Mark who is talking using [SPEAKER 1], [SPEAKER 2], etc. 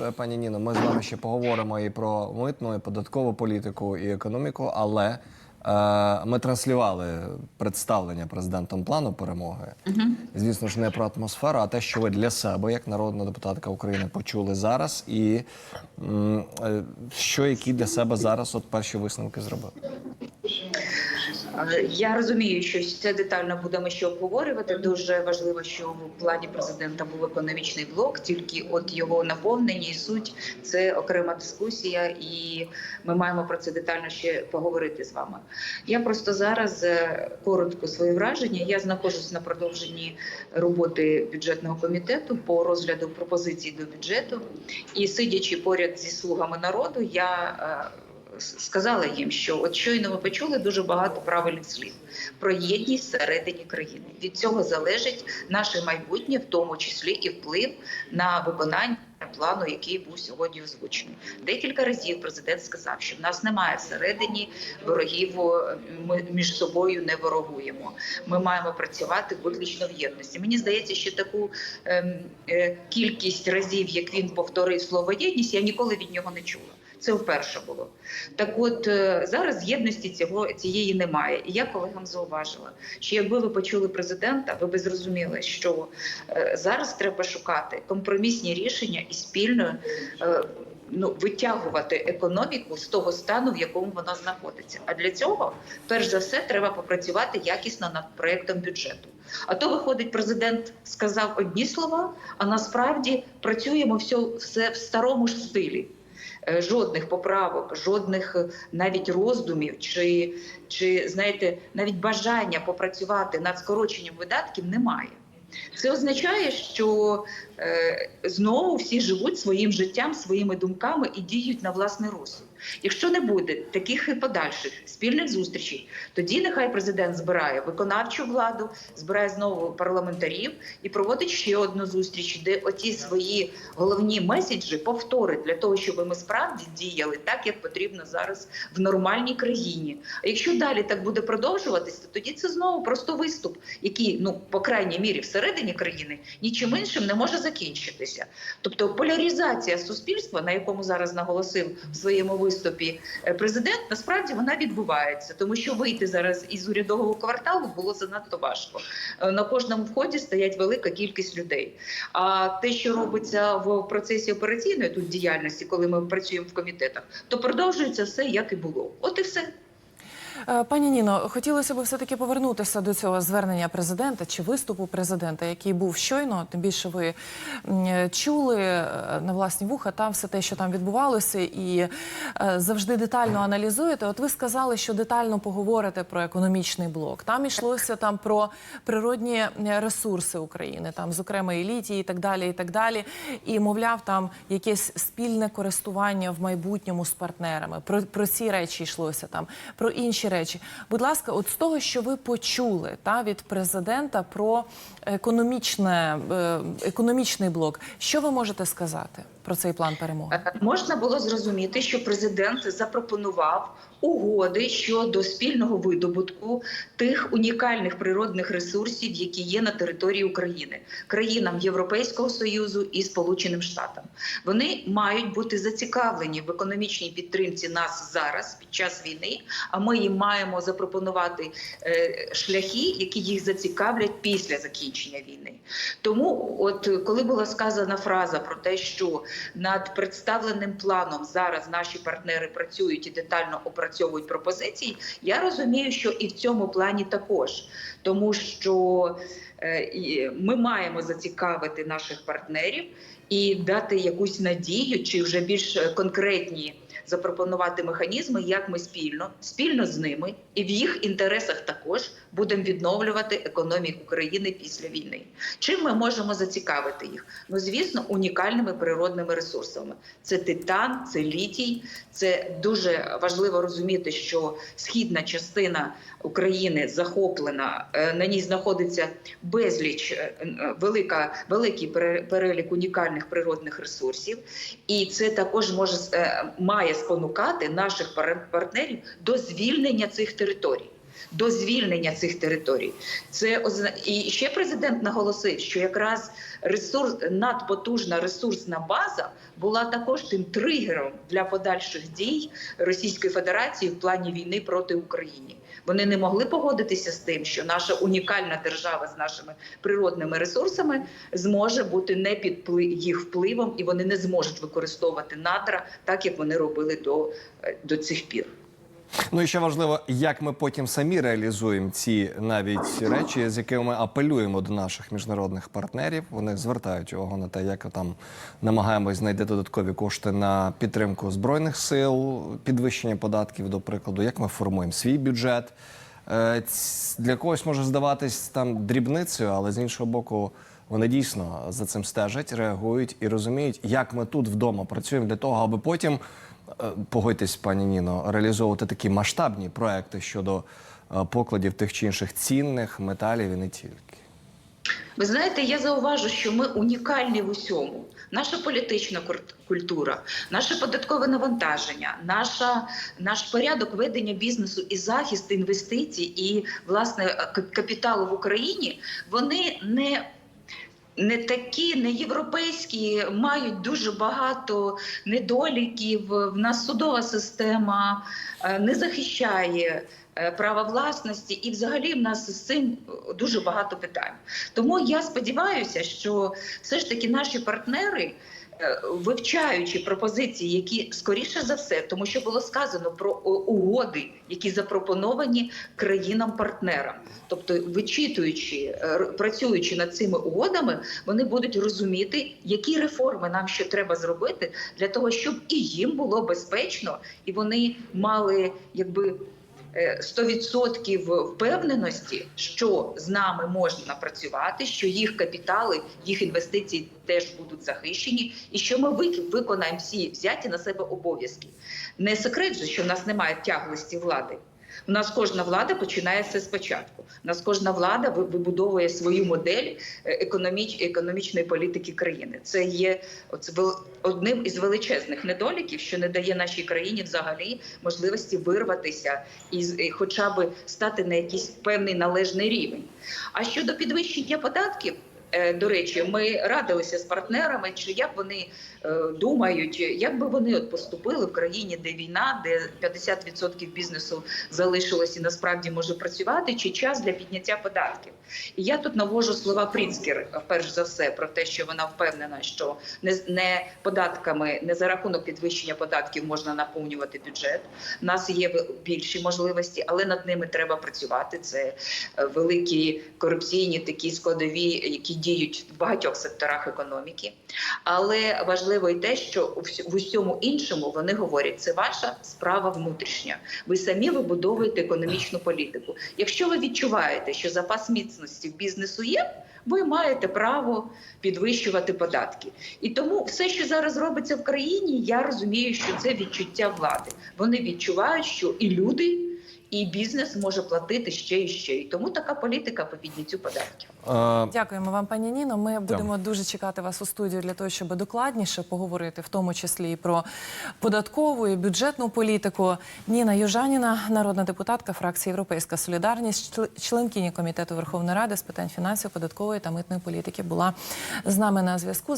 [SPEAKER 1] Е, Пані Ніно, ми з вами ще поговоримо і про митну, і податкову політику, і економіку, але е, ми транслювали представлення президентом плану перемоги. Звісно ж, не про атмосферу, а те, що ви для себе, як народна депутатка України, почули зараз, і м, е, що які для себе зараз от перші висновки зробили.
[SPEAKER 2] Я розумію, що це детально будемо ще обговорювати. Дуже важливо, що в плані президента був економічний блок, тільки от його наповнення і суть це окрема дискусія, і ми маємо про це детально ще поговорити з вами. Я просто зараз е, коротко свої враження. Я знаходжусь на продовженні роботи бюджетного комітету по розгляду пропозицій до бюджету, і сидячи поряд зі слугами народу, я е, сказала їм, що от щойно ми почули дуже багато правильних слів про єдність всередині країни. Від цього залежить наше майбутнє, в тому числі і вплив на виконання плану, який був сьогодні озвучений. Декілька разів президент сказав, що в нас немає всередині ворогів. Ми між собою не ворогуємо. Ми маємо працювати виключно в єдності. Мені здається, що таку ем, е, кількість разів, як він повторив слово єдність, я ніколи від нього не чула. Це вперше було. Так от е, зараз єдності цього цієї немає. І я колегам зауважила, що якби ви почули президента, ви би зрозуміли, що е, зараз треба шукати компромісні рішення і спільно е, ну, витягувати економіку з того стану, в якому вона знаходиться. А для цього, перш за все, треба попрацювати якісно над проектом бюджету. А то виходить, президент сказав одні слова, а насправді працюємо все, все в старому ж стилі. Е, Жодних поправок, жодних е, навіть роздумів, чи, чи знаєте, навіть бажання попрацювати над скороченням видатків немає. Це означає, що е, знову всі живуть своїм життям, своїми думками і діють на власний розсуд. Якщо не буде таких і подальших спільних зустрічей, тоді нехай президент збирає виконавчу владу, збирає знову парламентарів і проводить ще одну зустріч, де оті свої головні меседжі повторить для того, щоб ми справді діяли так, як потрібно зараз в нормальній країні. А якщо далі так буде продовжуватись, то тоді це знову просто виступ, який, ну по крайній мірі, всередині країни нічим іншим не може закінчитися. Тобто поляризація суспільства, на якому зараз наголосив в своєму виступі е, президент, насправді вона відбувається, тому що вийти зараз із урядового кварталу було занадто важко. Е, На кожному вході стоять велика кількість людей. А те, що робиться в процесі операційної тут діяльності, коли ми працюємо в комітетах, то продовжується все як і було. От і все.
[SPEAKER 3] Е, Пані Ніно, хотілося б все-таки повернутися до цього звернення президента чи виступу президента, який був щойно. Тим більше ви чули е, на власні вуха там все те, що там відбувалося, і е, завжди детально аналізуєте. От ви сказали, що детально поговорите про економічний блок. Там йшлося там про природні ресурси України, там, зокрема, і літій, і так далі, і так далі. І мовляв, там якесь спільне користування в майбутньому з партнерами. Про, про ці речі йшлося там, про інші речі. Будь ласка, от з того, що ви почули та від президента про економічне, е, економічний блок, що ви можете сказати про цей план перемоги?
[SPEAKER 2] Е, Можна було зрозуміти, що президент запропонував угоди щодо спільного видобутку тих унікальних природних ресурсів, які є на території України, країнам Європейського союзу і Сполученим Штатам. Вони мають бути зацікавлені в економічній підтримці нас зараз під час війни. А ми їм маємо запропонувати е, шляхи, які їх зацікавлять після закінчення війни. Тому, от коли була сказана фраза про те, що над представленим планом зараз наші партнери працюють і детально опрацьовують пропозиції, я розумію, що і в цьому плані також, тому що е, ми маємо зацікавити наших партнерів і дати якусь надію, чи вже більш конкретні. Запропонувати механізми, як ми спільно, спільно з ними, і в їх інтересах також будемо відновлювати економіку країни після війни. Чим ми можемо зацікавити їх? Ну звісно, унікальними природними ресурсами. Це титан, це літій. Це дуже важливо розуміти, що східна частина України захоплена. е, На ній знаходиться безліч е, е, велика, великий пере- перелік унікальних природних ресурсів, і це також може має спонукати наших партнерів до звільнення цих територій. До звільнення цих територій. Це і ще президент наголосив, що якраз ресурс надпотужна ресурсна база була також тим тригером для подальших дій Російської Федерації в плані війни проти України. Вони не могли погодитися з тим, що наша унікальна держава з нашими природними ресурсами зможе бути не під їх впливом, і вони не зможуть використовувати надра так, як вони робили до, е, до цих пір.
[SPEAKER 1] Ну і ще важливо, як ми потім самі реалізуємо ці навіть речі, з якими ми апелюємо до наших міжнародних партнерів. Вони звертають увагу на те, як там намагаємось знайти додаткові кошти на підтримку збройних сил, підвищення податків, до прикладу, як ми формуємо свій бюджет. Е, Для когось може здаватись там дрібницею, але з іншого боку, вони дійсно за цим стежать, реагують і розуміють, як ми тут вдома працюємо для того, аби потім Погодьтесь, пані Ніно, реалізовувати такі масштабні проекти щодо е, покладів тих чи інших цінних металів і не тільки.
[SPEAKER 2] Ви знаєте, я зауважу, що ми унікальні в усьому. Наша політична культура, наше податкове навантаження, наша, наш порядок ведення бізнесу і захист інвестицій і власне к- капіталу в Україні, вони не не такі, не європейські, мають дуже багато недоліків. В нас судова система е, не захищає е, права власності, і взагалі в нас з цим дуже багато питань. Тому я сподіваюся, що все ж таки наші партнери. Е, Вивчаючи пропозиції, які скоріше за все, тому що було сказано про угоди, які запропоновані країнам-партнерам, тобто вичитуючи, е, працюючи над цими угодами, вони будуть розуміти, які реформи нам ще треба зробити для того, щоб і їм було безпечно, і вони мали якби. Е, 100% впевненості, що з нами можна працювати, що їх капітали, їх інвестиції теж будуть захищені, і що ми виконаємо всі взяті на себе обов'язки. Не секрет же, що в нас немає тяглості влади. У нас кожна влада починає все спочатку. У нас кожна влада вибудовує свою модель е, економіч, економічної політики країни. Це є вел- одним із величезних недоліків, що не дає нашій країні взагалі можливості вирватися і, і хоча б стати на якийсь певний належний рівень. А щодо підвищення податків. Е, До речі, ми радилися з партнерами, чи як вони е, думають, як би вони от поступили в країні, де війна, де 50% бізнесу залишилось і насправді може працювати, чи час для підняття податків. І я тут навожу слова Пріцкер, перш за все, про те, що вона впевнена, що не, податками, не за рахунок підвищення податків можна наповнювати бюджет. У нас є більші можливості, але над ними треба працювати. Це е, великі корупційні такі складові, які діють в багатьох секторах економіки. Але важливо і те, що в усьому іншому вони говорять, це ваша справа внутрішня. Ви самі вибудовуєте економічну політику. Якщо ви відчуваєте, що запас міцності в бізнесу є, ви маєте право підвищувати податки. І тому все, що зараз робиться в країні, я розумію, що це відчуття влади. Вони відчувають, що і люди. І бізнес може платити ще і ще, і тому така політика по підняттю податків.
[SPEAKER 1] Е,
[SPEAKER 3] Дякуємо вам, пані Ніно. Ми будемо дуже чекати вас у студію для того, щоб докладніше поговорити, в тому числі і про податкову і бюджетну політику. Ніна Южаніна, народна депутатка фракції Європейська Солідарність, членкині комітету Верховної Ради з питань фінансів, податкової та митної політики, була з нами на зв'язку.